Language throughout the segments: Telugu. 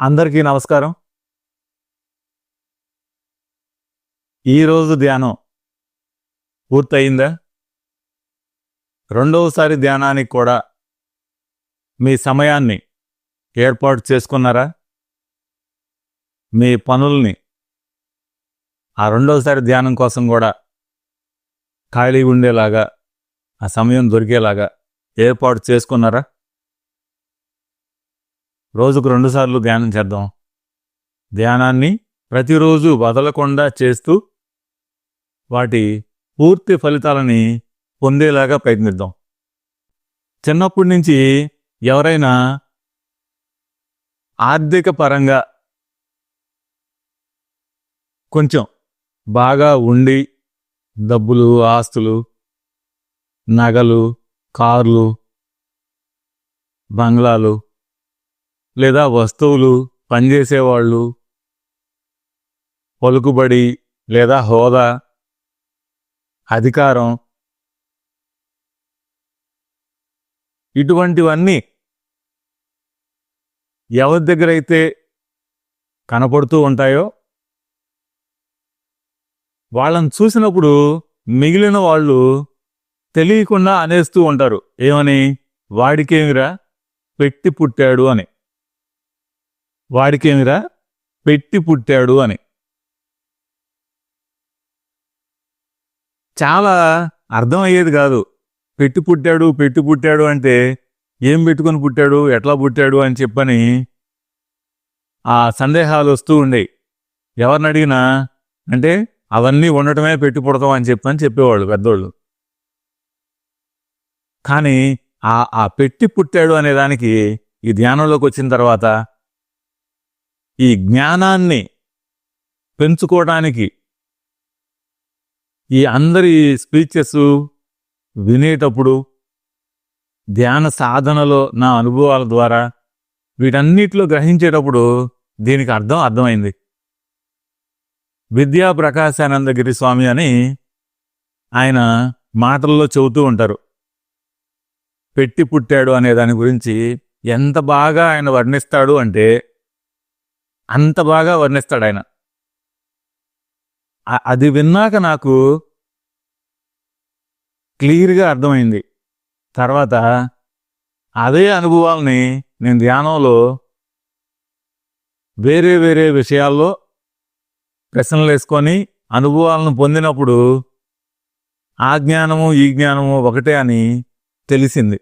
అందరికీ నమస్కారం. ఈరోజు ధ్యానం పూర్తయిందా? రెండవసారి ధ్యానానికి కూడా మీ సమయాన్ని ఏర్పాటు చేసుకున్నారా? మీ పనుల్ని ఆ రెండవసారి ధ్యానం కోసం కూడా ఖాళీ ఉండేలాగా ఆ సమయం దొరికేలాగా ఏర్పాటు చేసుకున్నారా? రోజుకు రెండుసార్లు ధ్యానం చేద్దాం. ధ్యానాన్ని ప్రతిరోజు వదలకుండా చేస్తూ వాటి పూర్తి ఫలితాలని పొందేలాగా ప్రయత్నిద్దాం. చిన్నప్పటి నుంచి ఎవరైనా ఆర్థిక పరంగా కొంచెం బాగా ఉండి డబ్బులు ఆస్తులు నగలు కార్లు బంగ్లాలు లేదా వస్తువులు పనిచేసేవాళ్ళు పలుకుబడి లేదా హోదా అధికారం ఇటువంటివన్నీ ఎవరి దగ్గర అయితే కనపడుతూ ఉంటాయో వాళ్ళని చూసినప్పుడు మిగిలిన వాళ్ళు తెలియకుండా అనేస్తూ ఉంటారు. ఏమని? వాడికేమిరా? పెట్టి పుట్టాడు అని. వాడికేమిరా పెట్టి పుట్టాడు అని. చాలా అర్థమయ్యేది కాదు. పెట్టి పుట్టాడు పెట్టి పుట్టాడు అంటే ఏం పెట్టుకొని పుట్టాడు ఎట్లా పుట్టాడు అని చెప్పని ఆ సందేహాలు వస్తూ ఉండేవి ఎవరిని అడిగినా అంటే అవన్నీ ఉండటమే పెట్టి పుడతాం అని చెప్పని చెప్పేవాళ్ళు పెద్దోళ్ళు. కానీ ఆ ఆ పెట్టి పుట్టాడు అనే దానికి ఈ ధ్యానంలోకి వచ్చిన తర్వాత ఈ జ్ఞానాన్ని పెంచుకోవడానికి ఈ అందరి స్పీచెస్ వినేటప్పుడు ధ్యాన సాధనలో నా అనుభవాల ద్వారా వీటన్నిటిలో గ్రహించేటప్పుడు దీనికి అర్థం అర్థమైంది. విద్యా ప్రకాశానందగిరి స్వామి అని ఆయన మాటల్లో చెబుతూ ఉంటారు. పెట్టి పుట్టాడు అనే దాని గురించి ఎంత బాగా ఆయన వర్ణిస్తాడు అంటే అంత బాగా వర్ణిస్తాడు ఆయన. అది విన్నాక నాకు క్లియర్గా అర్థమైంది. తర్వాత అదే అనుభవాల్ని నేను ధ్యానంలో వేరే వేరే విషయాల్లో ప్రశ్నలు వేసుకొని అనుభవాలను పొందినప్పుడు ఆ జ్ఞానము ఈ జ్ఞానము ఒకటే అని తెలిసింది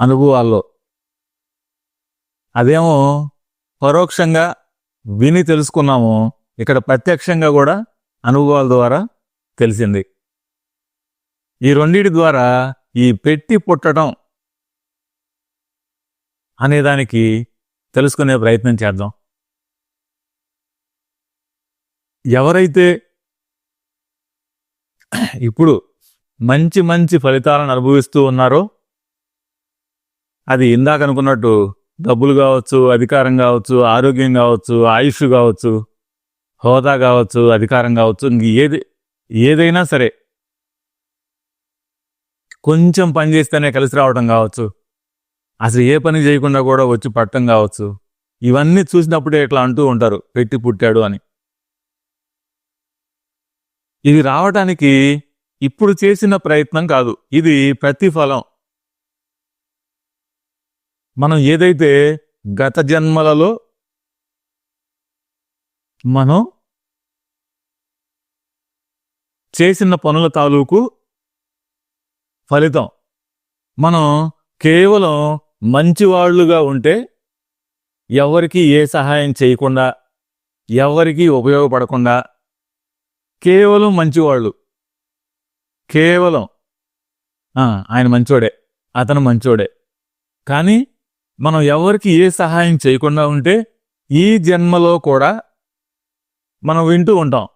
అనుభవాల్లో. అదేమో పరోక్షంగా విని తెలుసుకున్నాము. ఇక్కడ ప్రత్యక్షంగా కూడా అనుభవాల ద్వారా తెలిసింది. ఈ రెండింటి ద్వారా ఈ పెట్టి పుట్టడం అనేదానికి తెలుసుకునే ప్రయత్నం చేద్దాం. ఎవరైతే ఇప్పుడు మంచి మంచి ఫలితాలను అనుభవిస్తూ ఉన్నారో అది ఇందాక అనుకున్నట్టు డబ్బులు కావచ్చు అధికారం కావచ్చు ఆరోగ్యం కావచ్చు ఆయుష్ కావచ్చు హోదా కావచ్చు అధికారం కావచ్చు ఇంక ఏది ఏదైనా సరే. కొంచెం పని చేస్తేనే కలిసి రావడం కావచ్చు. అసలు ఏ పని చేయకుండా కూడా వచ్చి పట్టడం కావచ్చు. ఇవన్నీ చూసినప్పుడే ఇట్లా అంటూ ఉంటారు పెట్టి పుట్టాడు అని. ఇది రావటానికి ఇప్పుడు చేసిన ప్రయత్నం కాదు ఇది ప్రతిఫలం. మనం ఏదైతే గత జన్మలలో మనం చేసిన పనుల తాలూకు ఫలితం మనం కేవలం మంచివాళ్ళుగా ఉంటే ఎవరికి ఏ సహాయం చేయకుండా ఎవరికి ఉపయోగపడకుండా కేవలం మంచివాళ్ళు కేవలం ఆయన మంచోడే అతను మంచోడే. కానీ మనం ఎవరికి ఏ సహాయం చేయకుండా ఉంటే ఈ జన్మలో కూడా మనం వింటూ ఉంటాం.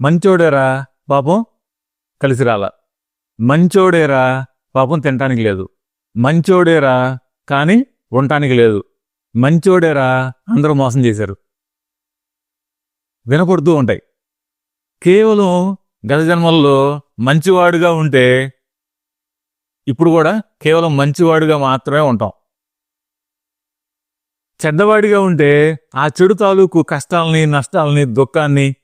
మంచోడేరా పాపం కలిసి రాల. మంచోడేరా పాపం తినటానికి లేదు. మంచోడేరా కానీ ఉండటానికి లేదు. మంచోడేరా అందరూ మోసం చేశారు. వినపడుతూ ఉంటాయి. కేవలం గత జన్మల్లో మంచివాడుగా ఉంటే ఇప్పుడు కూడా కేవలం మంచివాడుగా మాత్రమే ఉంటాం. చెడ్డవాడిగా ఉంటే ఆ చెడు తాలూకు కష్టాలని నష్టాలని దుఃఖాన్ని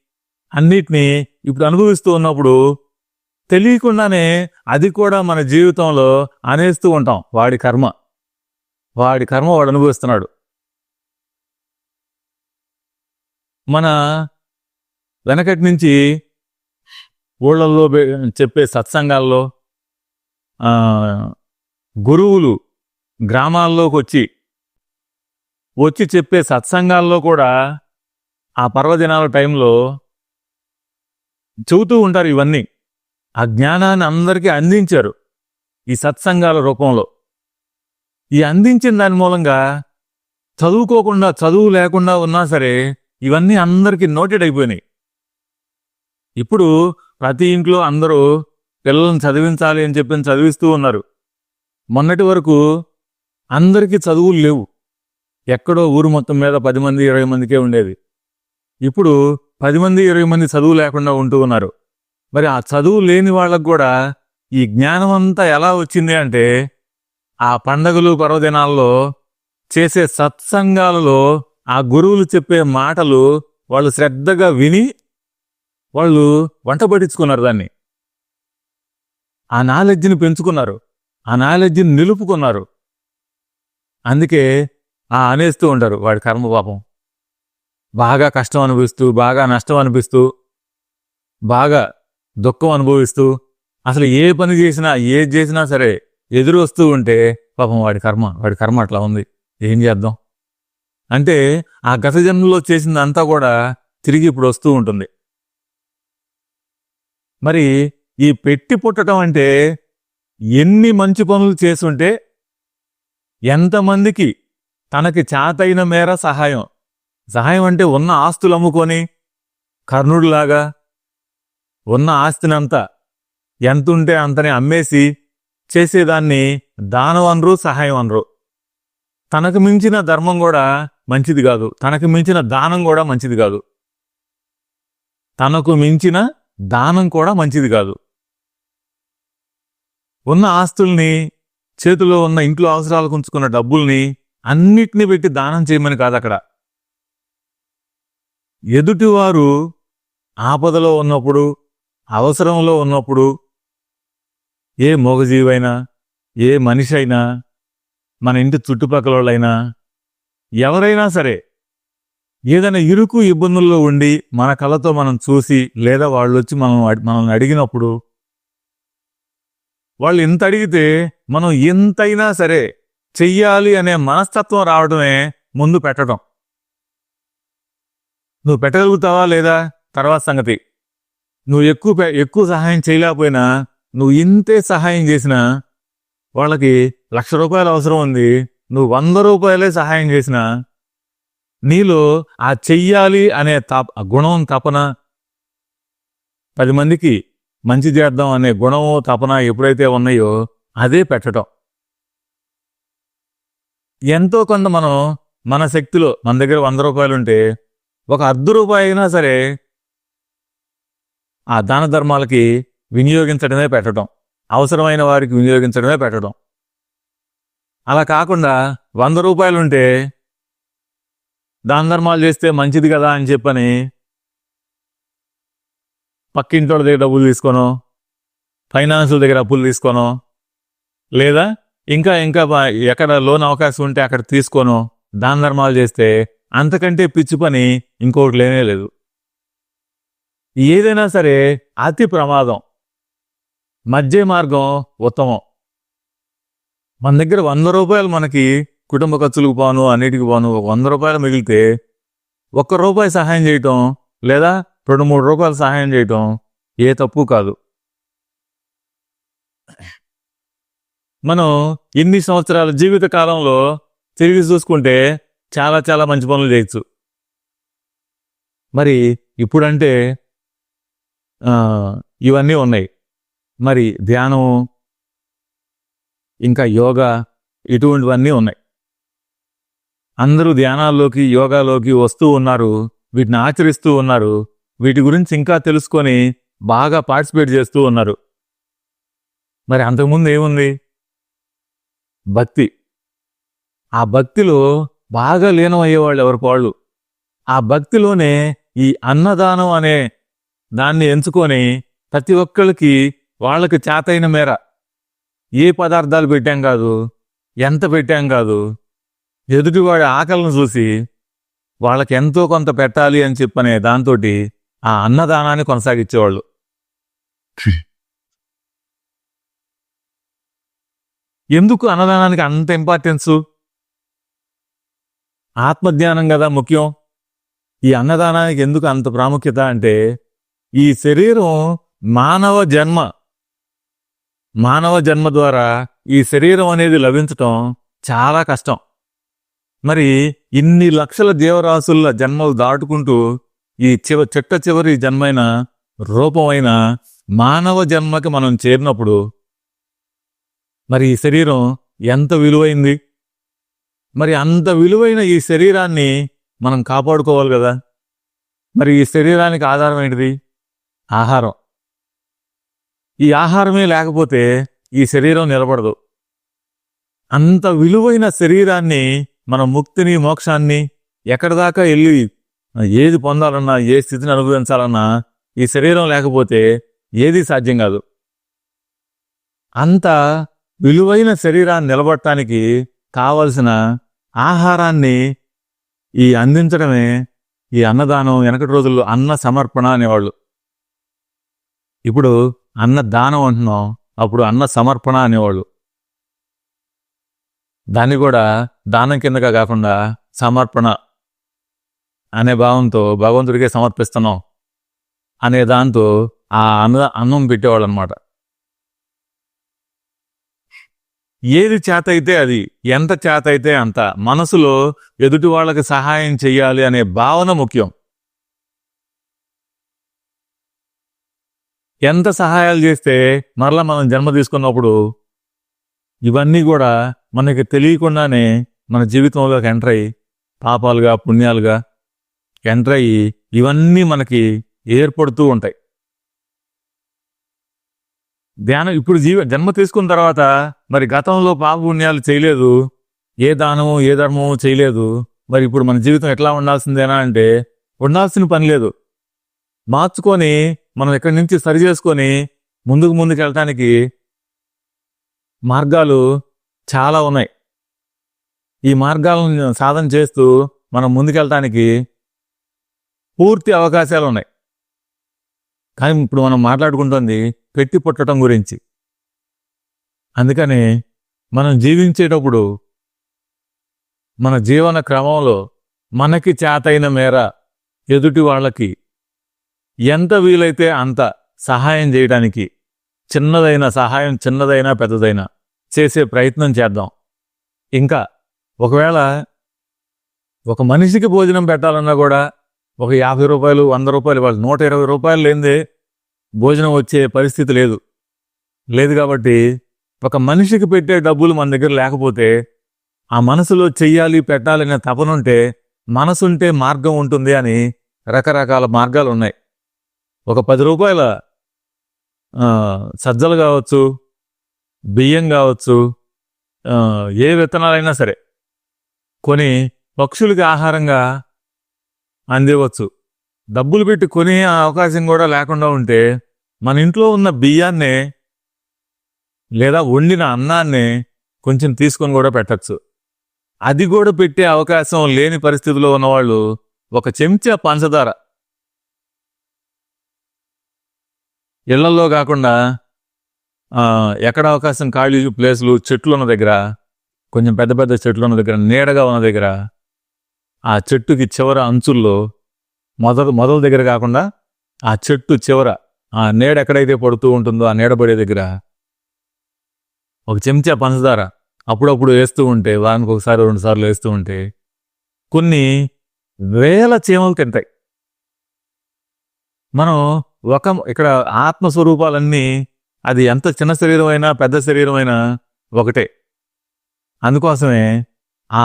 అన్నిటినీ ఇప్పుడు అనుభవిస్తూ ఉన్నప్పుడు తెలియకుండానే అది కూడా మన జీవితంలో అనేస్తూ ఉంటాం. వాడి కర్మ. వాడి కర్మ వాడు అనుభవిస్తున్నాడు. మన వెనకటి నుంచి ఊళ్ళల్లో చెప్పే సత్సంగాల్లో గురువులు గ్రామాల్లోకి వచ్చి వచ్చి చెప్పే సత్సంగాల్లో కూడా ఆ పర్వదినాల టైంలో చెబుతూ ఉంటారు ఇవన్నీ. ఆ జ్ఞానాన్ని అందరికీ అందించారు ఈ సత్సంగాల రూపంలో. ఈ అందించిన దాని మూలంగా చదువుకోకుండా చదువు లేకుండా ఉన్నా సరే ఇవన్నీ అందరికీ నోటెడ్ అయిపోయినాయి. ఇప్పుడు ప్రతి ఇంట్లో అందరూ పిల్లల్ని చదివించాలి అని చెప్పి చదివిస్తూ ఉన్నారు. మొన్నటి వరకు అందరికీ చదువులు లేవు. ఎక్కడో ఊరు మొత్తం మీద పది మంది ఇరవై మందికే ఉండేది. ఇప్పుడు పది మంది ఇరవై మంది చదువు లేకుండా ఉంటూ ఉన్నారు. మరి ఆ చదువు లేని వాళ్ళకు కూడా ఈ జ్ఞానం అంతా ఎలా వచ్చింది అంటే ఆ పండగలు పర్వదినాల్లో చేసే సత్సంగాలలో ఆ గురువులు చెప్పే మాటలు వాళ్ళు శ్రద్ధగా విని వాళ్ళు వంట పట్టించుకున్నారు దాన్ని. ఆ నాలెడ్జ్ని పెంచుకున్నారు. ఆ నాలెడ్జ్ని నిలుపుకున్నారు. అందుకే అనేస్తూ ఉంటారు వాడి కర్మ పాపం. బాగా కష్టం అనిపిస్తూ బాగా నష్టం అనిపిస్తూ బాగా దుఃఖం అనుభవిస్తూ అసలు ఏ పని చేసినా ఏది చేసినా సరే ఎదురు వస్తూ ఉంటే పాపం వాడి కర్మ వాడి కర్మ అట్లా ఉంది. ఏం చేద్దాం? అంటే ఆ గత జన్మలో చేసిందంతా కూడా తిరిగి ఇప్పుడు వస్తూ ఉంటుంది. మరి ఈ పెట్టి పుట్టడం అంటే ఎన్ని మంచి పనులు చేసుంటే ఎంతమందికి తనకి చాతైన మేర సహాయం. సహాయం అంటే ఉన్న ఆస్తులు అమ్ముకొని కర్ణుడిలాగా ఉన్న ఆస్తినంతా ఎంతుంటే అంతని అమ్మేసి చేసేదాన్ని దానం అనరు సహాయం అనరు. తనకు మించిన ధర్మం కూడా మంచిది కాదు. తనకు మించిన దానం కూడా మంచిది కాదు. తనకు మించిన దానం కూడా మంచిది కాదు. ఉన్న ఆస్తుల్ని చేతిలో ఉన్న ఇంట్లో అవసరాలకు ఉంచుకున్న డబ్బుల్ని అన్నిటిని పెట్టి దానం చేయమని కాదు అక్కడ. ఎదుటివారు ఆపదలో ఉన్నప్పుడు అవసరంలో ఉన్నప్పుడు ఏ మోగజీవైనా ఏ మనిషి అయినా మన ఇంటి చుట్టుపక్కల వాళ్ళైనా ఎవరైనా సరే ఏదైనా ఇరుకు ఇబ్బందుల్లో ఉండి మన కళ్ళతో మనం చూసి లేదా వాళ్ళు వచ్చి మనం మనల్ని అడిగినప్పుడు వాళ్ళు ఇంత అడిగితే మనం ఎంతైనా సరే చెయ్యాలి అనే మనస్తత్వం రావడమే ముందు పెట్టడం. నువ్వు పెట్టగలుగుతావా లేదా? తర్వాత సంగతి. నువ్వు ఎక్కువ పె- ఎక్కువ సహాయం చేయలేకపోయినా నువ్వు ఇంతే సహాయం చేసినా వాళ్ళకి లక్ష రూపాయలు అవసరం ఉంది నువ్వు వంద రూపాయలే సహాయం చేసినా నీలో ఆ చెయ్యాలి అనే తప గుణం తపన పది మందికి మంచి చేద్దాం అనే గుణం తపన ఎప్పుడైతే ఉన్నాయో అదే పెట్టడం. ఎంతో కొంత మనం మన శక్తిలో మన దగ్గర వంద రూపాయలు ఉంటే ఒక అర్ధ రూపాయి అయినా సరే ఆ దాన ధర్మాలకి వినియోగించడమే పెట్టడం అవసరమైన వారికి వినియోగించడమే పెట్టడం. అలా కాకుండా వంద రూపాయలు ఉంటే దాన ధర్మాలు చేస్తే మంచిది కదా అని చెప్పని పక్కింటోళ్ళ దగ్గర డబ్బులు తీసుకోనో ఫైనాన్సుల దగ్గర అప్పులు తీసుకోనో లేదా ఇంకా ఇంకా ఎక్కడ లోన్ అవకాశం ఉంటే అక్కడ తీసుకోను దాన ధర్మాలు చేస్తే అంతకంటే పిచ్చి పని ఇంకోటి లేనే లేదు. ఏదైనా సరే అతి ప్రమాదం. మధ్య మార్గం ఉత్తమం. మన దగ్గర వంద రూపాయలు మనకి కుటుంబ ఖర్చులకు పోను అన్నిటికి పోను ఒక వంద రూపాయలు మిగిలితే ఒక్క రూపాయి సహాయం చేయటం లేదా రెండు మూడు రూపాయలు సహాయం చేయటం ఏ తప్పు కాదు. మనం ఎన్ని సంవత్సరాల జీవిత కాలంలో తిరిగి చూసుకుంటే చాలా చాలా మంచి పనులు చేయొచ్చు. మరి ఇప్పుడంటే ఇవన్నీ ఉన్నాయి. మరి ధ్యానం ఇంకా యోగా ఇటువంటివన్నీ ఉన్నాయి. అందరూ ధ్యానాల్లోకి యోగాలోకి వస్తూ ఉన్నారు వీటిని ఆచరిస్తూ ఉన్నారు వీటి గురించి ఇంకా తెలుసుకొని బాగా పార్టిసిపేట్ చేస్తూ ఉన్నారు. మరి అంతకుముందు ఏముంది? భక్తి. ఆ భక్తిలో బాగా లీనం అయ్యేవాళ్ళు ఎవరికి వాళ్ళు ఆ భక్తిలోనే ఈ అన్నదానం అనే దాన్ని ఎంచుకొని ప్రతి ఒక్కరికి వాళ్ళకి చేతైన మేర ఏ పదార్థాలు పెట్టాం కాదు ఎంత పెట్టాం కాదు ఎదుటివాడి ఆకలిని చూసి వాళ్ళకి ఎంతో కొంత పెట్టాలి అని చెప్పనే దాంతో ఆ అన్నదానాన్ని కొనసాగించేవాళ్ళు. ఎందుకు అన్నదానానికి అంత ఇంపార్టెన్సు ఆత్మజ్ఞానం కదా ముఖ్యం. ఈ అన్నదానానికి ఎందుకు అంత ప్రాముఖ్యత అంటే ఈ శరీరం మానవ జన్మ మానవ జన్మ ద్వారా ఈ శరీరం అనేది లభించటం చాలా కష్టం. మరి ఇన్ని లక్షల జీవరాశుల జన్మలు దాటుకుంటూ ఈ చివ చెట్ట చివరి జన్మైన రూపమైన మానవ జన్మకి మనం చేరినప్పుడు మరి ఈ శరీరం ఎంత విలువైంది? మరి అంత విలువైన ఈ శరీరాన్ని మనం కాపాడుకోవాలి కదా? మరి ఈ శరీరానికి ఆధారం ఏంటిది? ఆహారం. ఈ ఆహారమే లేకపోతే ఈ శరీరం నిలబడదు. అంత విలువైన శరీరాన్ని మన ముక్తిని మోక్షాన్ని ఎక్కడిదాకా వెళ్ళి ఏది పొందాలన్నా ఏ స్థితిని అనుభవించాలన్నా ఈ శరీరం లేకపోతే ఏది సాధ్యం కాదు. అంత విలువైన శరీరాన్ని నిలబడటానికి కావలసిన ఆహారాన్ని ఈ అందించడమే ఈ అన్నదానం వెనకటి రోజుల్లో అన్న సమర్పణ అనేవాళ్ళు. ఇప్పుడు అన్న దానం అంటున్నాం అప్పుడు అన్న సమర్పణ అనేవాళ్ళు. దాన్ని కూడా దానం కిందగా కాకుండా సమర్పణ అనే భావంతో భగవంతుడికే సమర్పిస్తున్నాం అనే దాంతో ఆ అన్న అన్నం పెట్టేవాళ్ళు అనమాట ఏది చేత అయితే అది ఎంత చేత అయితే అంత మనసులో ఎదుటి వాళ్ళకి సహాయం చెయ్యాలి అనే భావన ముఖ్యం. ఎంత సహాయాలు చేస్తే మరలా మనం జన్మ తీసుకున్నప్పుడు ఇవన్నీ కూడా మనకి తెలియకుండానే మన జీవితంలోకి ఎంటర్ అయ్యి పాపాలుగా పుణ్యాలుగా ఎంటర్ అయ్యి ఇవన్నీ మనకి ఏర్పడుతూ ఉంటాయి. ధ్యానం ఇప్పుడు జీవ జన్మ తీసుకున్న తర్వాత మరి గతంలో పాప పుణ్యాలు చేయలేదు. ఏ దానము ఏ ధర్మము చేయలేదు. మరి ఇప్పుడు మన జీవితం ఎట్లా ఉండాల్సిందేనా అంటే ఉండాల్సిన పని లేదు. మార్చుకొని మనం ఇక్కడి నుంచి సరి చేసుకొని ముందుకు ముందుకు వెళ్ళటానికి మార్గాలు చాలా ఉన్నాయి. ఈ మార్గాలను సాధన చేస్తూ మనం ముందుకెళ్ళటానికి పూర్తి అవకాశాలు ఉన్నాయి. కానీ ఇప్పుడు మనం మాట్లాడుకుంటుంది పెట్టి పుట్టడం గురించి. అందుకని మనం జీవించేటప్పుడు మన జీవన క్రమంలో మనకి చేతైన మేర ఎదుటి వాళ్ళకి ఎంత వీలైతే అంత సహాయం చేయడానికి చిన్నదైన సహాయం చిన్నదైనా పెద్దదైనా చేసే ప్రయత్నం చేద్దాం. ఇంకా ఒకవేళ ఒక మనిషికి భోజనం పెట్టాలన్నా కూడా ఒక యాభై రూపాయలు వంద రూపాయలు వాళ్ళు నూట ఇరవై రూపాయలు లేనిదే భోజనం వచ్చే పరిస్థితి లేదు. లేదు కాబట్టి ఒక మనిషికి పెట్టే డబ్బులు మన దగ్గర లేకపోతే ఆ మనసులో చెయ్యాలి పెట్టాలనే తపనుంటే మనసుంటే మార్గం ఉంటుంది అని రకరకాల మార్గాలు ఉన్నాయి. ఒక పది రూపాయల సజ్జలు కావచ్చు బియ్యం కావచ్చు ఏ విత్తనాలైనా సరే కొని పక్షులకి ఆహారంగా అందివచ్చు డబ్బులు పెట్టి కొనే అవకాశం కూడా లేకుండా ఉంటే మన ఇంట్లో ఉన్న బియ్యాన్నే లేదా వండిన అన్నాన్ని కొంచెం తీసుకొని కూడా పెట్టచ్చు. అది కూడా పెట్టే అవకాశం లేని పరిస్థితిలో ఉన్నవాళ్ళు ఒక చెంచా పంచదార ఇళ్ళలో కాకుండా ఎక్కడ అవకాశం ఖాళీ ప్లేసులు చెట్లు ఉన్న దగ్గర కొంచెం పెద్ద పెద్ద చెట్లు ఉన్న దగ్గర నీడగా ఉన్న దగ్గర ఆ చెట్టుకి చివర అంచుల్లో మొదలు మొదల దగ్గర కాకుండా ఆ చెట్టు చివర ఆ నీడ ఎక్కడైతే పడుతూ ఉంటుందో ఆ నీడ పడే దగ్గర ఒక చెంచా పంచదార అప్పుడప్పుడు వేస్తూ ఉంటే వారానికి ఒకసారి రెండు సార్లు వేస్తూ ఉంటే కొన్ని వేల చీమలు తింటాయి. మనం ఒక ఇక్కడ ఆత్మస్వరూపాలన్నీ అది ఎంత చిన్న శరీరం అయినా పెద్ద శరీరం అయినా ఒకటే. అందుకోసమే ఆ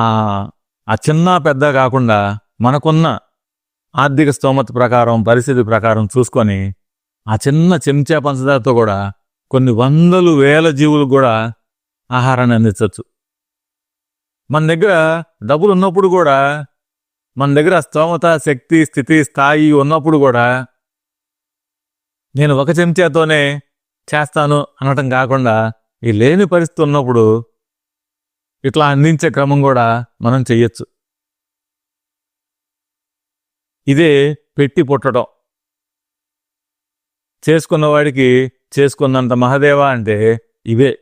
ఆ చిన్న పెద్ద కాకుండా మనకున్న ఆర్థిక స్తోమత ప్రకారం పరిస్థితి ప్రకారం చూసుకొని ఆ చిన్న చెంచా పంచదారతో కూడా కొన్ని వందలు వేల జీవులకు కూడా ఆహారాన్ని అందించవచ్చు. మన దగ్గర డబ్బులు ఉన్నప్పుడు కూడా మన దగ్గర స్తోమత శక్తి స్థితి స్థాయి ఉన్నప్పుడు కూడా నేను ఒక చెంచాతోనే చేస్తాను అనటం కాకుండా ఈ లేని పరిస్థితి ఉన్నప్పుడు ఇట్లా అందించే క్రమం కూడా మనం చెయ్యొచ్చు. ఇదే పెట్టి పుట్టడం. చేసుకున్న వాడికి చేసుకున్నంత మహదేవ అంటే ఇవే.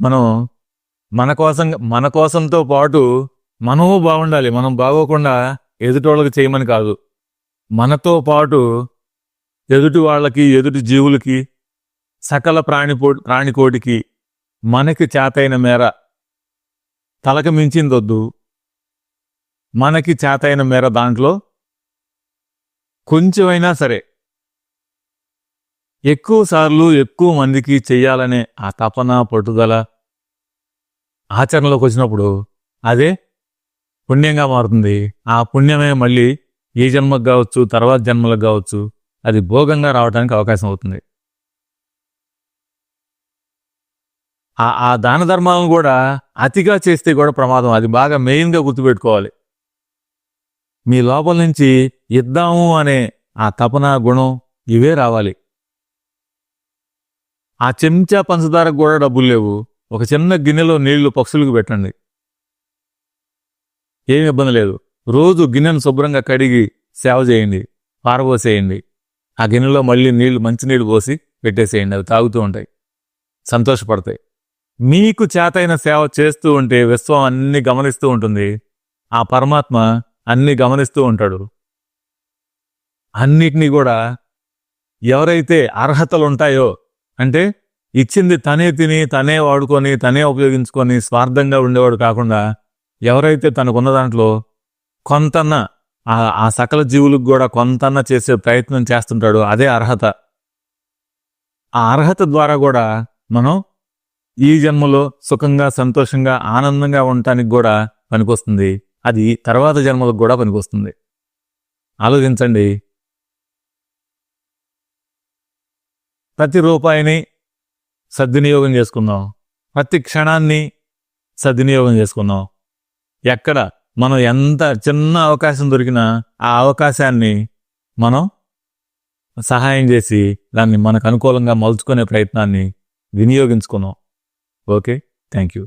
మనం మన కోసం మన కోసంతో పాటు మనము బాగుండాలి. మనం బాగోకుండా ఎదుటోళ్ళకి చేయమని కాదు. మనతో పాటు ఎదుటి వాళ్ళకి ఎదుటి జీవులకి సకల ప్రాణిపో ప్రాణికోటికి మనకి చేతైన మేర తలకు మించిందొద్దు. మనకి చేతైన మేర దాంట్లో కొంచెమైనా సరే. ఎక్కువ సార్లు ఎక్కువ మందికి చెయ్యాలనే ఆ తపన పట్టుదల ఆచరణలోకి వచ్చినప్పుడు అదే పుణ్యంగా మారుతుంది. ఆ పుణ్యమే మళ్ళీ ఏ జన్మకు కావచ్చు తర్వాత జన్మలకు కావచ్చు అది భోగంగా రావడానికి అవకాశం అవుతుంది. ఆ ఆ దాన ధర్మాలను కూడా అతిగా చేస్తే కూడా ప్రమాదం. అది బాగా మెయిన్గా గుర్తుపెట్టుకోవాలి. మీ లోపల నుంచి ఇద్దాము అనే ఆ తపన గుణం ఇవే రావాలి. ఆ చెంచా పంచదారకు కూడా డబ్బులు లేవు. ఒక చిన్న గిన్నెలో నీళ్ళు పక్షులకు పెట్టండి. ఏమి ఇబ్బంది లేదు. రోజు గిన్నెను శుభ్రంగా కడిగి సేవ చేయండి. పారబోసేయండి. ఆ గిన్నెలో మళ్ళీ నీళ్ళు మంచినీళ్ళు పోసి పెట్టేసేయండి. అవి తాగుతూ ఉంటాయి. సంతోషపడతాయి. మీకు చేతైన సేవ చేస్తూ ఉంటే విశ్వం అన్ని గమనిస్తూ ఉంటుంది. ఆ పరమాత్మ అన్ని గమనిస్తూ ఉంటాడు. అన్నిటినీ కూడా ఎవరైతే అర్హతలు ఉంటాయో అంటే ఇచ్చింది తనే తిని తనే వాడుకొని తనే ఉపయోగించుకొని స్వార్థంగా ఉండేవాడు కాకుండా ఎవరైతే తనకున్న దాంట్లో కొంతన్న ఆ సకల జీవులకు కూడా కొంతన్న చేసే ప్రయత్నం చేస్తుంటాడు అదే అర్హత. ఆ అర్హత ద్వారా కూడా మనం ఈ జన్మలో సుఖంగా సంతోషంగా ఆనందంగా ఉండటానికి కూడా పనికొస్తుంది. అది తర్వాత జన్మలకు కూడా పనికొస్తుంది. ఆలోచించండి. ప్రతి రూపాయిని సద్వినియోగం చేసుకుందాం. ప్రతి క్షణాన్ని సద్వినియోగం చేసుకుందాం. ఎక్కడ మనం ఎంత చిన్న అవకాశం దొరికినా ఆ అవకాశాన్ని మనం సహాయం చేసి దాన్ని మనకు అనుకూలంగా మలుచుకునే ప్రయత్నాన్ని వినియోగించుకున్నాం ఓకే థ్యాంక్ యూ